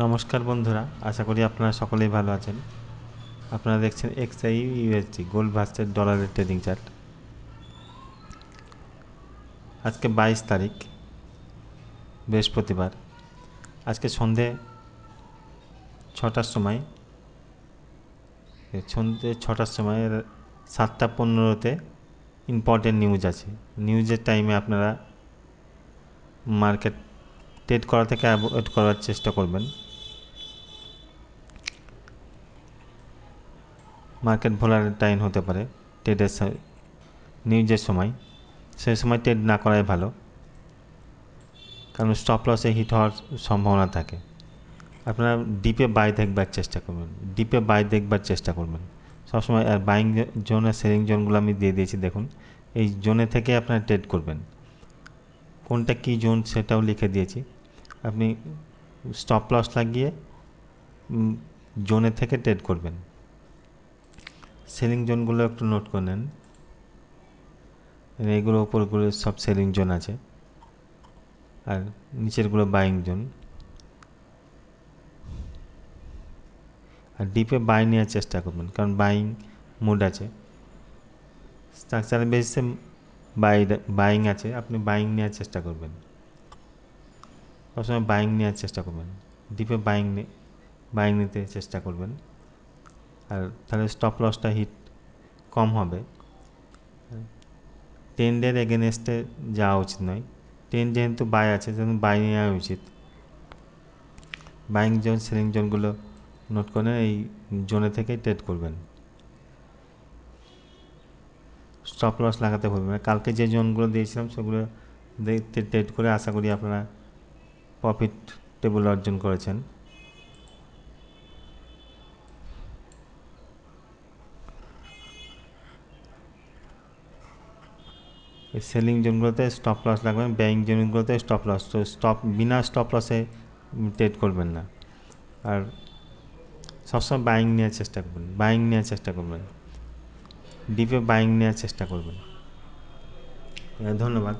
নমস্কার বন্ধুরা, আশা করি আপনারা সকলেই ভালো আছেন। আপনারা দেখছেন এক্সআই ইউএসডি গোল্ড ভার্সেস ডলারের ট্রেডিং চার্ট আজকে বাইশ তারিখ, বৃহস্পতিবার। আজকে সন্ধে ছটার সময়, সন্ধে ছটার সময়, সাতটা পনেরোতে ইম্পর্টেন্ট নিউজ আছে। নিউজের টাইমে আপনারা মার্কেট ট্রেড করা থেকে অ্যাভয়েড করার চেষ্টা করবেন। মার্কেট ভোলাটাইন হতে পারে ট্রেডের নিউজের সময়। সেই সময় ট্রেড না করাই ভালো, কারণ স্টপ লসে হিট হওয়ার সম্ভাবনা থাকে। আপনারা ডিপে বাই দেখবার চেষ্টা করবেন ডিপে বাই দেখবার চেষ্টা করবেন। সবসময় আর বাইং জোন আর সেলিং জোনগুলো আমি দিয়ে দিয়েছি, দেখুন। এই জোনে থেকে আপনারা ট্রেড করবেন। কোনটা কী জোন সেটাও লিখে দিয়েছি। আপনি স্টপ লস লাগিয়ে জোনে থেকে ট্রেড করবেন। সেলিং জোনগুলো একটু নোট করে নেন। এইগুলো উপরগুলো সব সেলিং জোন আছে। আর নিচেরগুলো বাইং জোন। আর ডিপে বাই নেওয়ার চেষ্টা করবেন, কারণ বাইং মুড আছে। স্ট্রাকচারের বেসিসে বাই বাইং আছে, আপনি বাইং নেওয়ার চেষ্টা করবেন। সবসময় বাইং নেওয়ার চেষ্টা করবেন। ডিপে বাইং বাইং নিতে চেষ্টা করবেন। আর তাহলে স্টপ লসটা হিট কম হবে। ট্রেন্ডের এগেনস্টে যাওয়া উচিত নয়। ট্রেন্ড যেহেতু বাই আছে সেহেতু বাই নেওয়া উচিত। বাইং জোন সেলিং জোনগুলো নোট করে এই জোনে থেকে ট্রেড করবেন। স্টপ লস লাগাতে ভুলবেন না। কালকে যে জোনগুলো দিয়েছিলাম, সেগুলো দেখতে ট্রেড করে আশা করি আপনারা প্রফিট টেবল অর্জন করেছেন। সেলিং জোনগুলোতে স্টপ লস লাগবে ব্যাঙ্ক জোনগুলোতে স্টপ লস তো স্টপ বিনা স্টপ লসে ট্রেড করবেন না। আর সবসময় বাইং নেওয়ার চেষ্টা করবেন বাইং নেওয়ার চেষ্টা করবেন। ডিপে বাইং নেওয়ার চেষ্টা করবেন। ধন্যবাদ।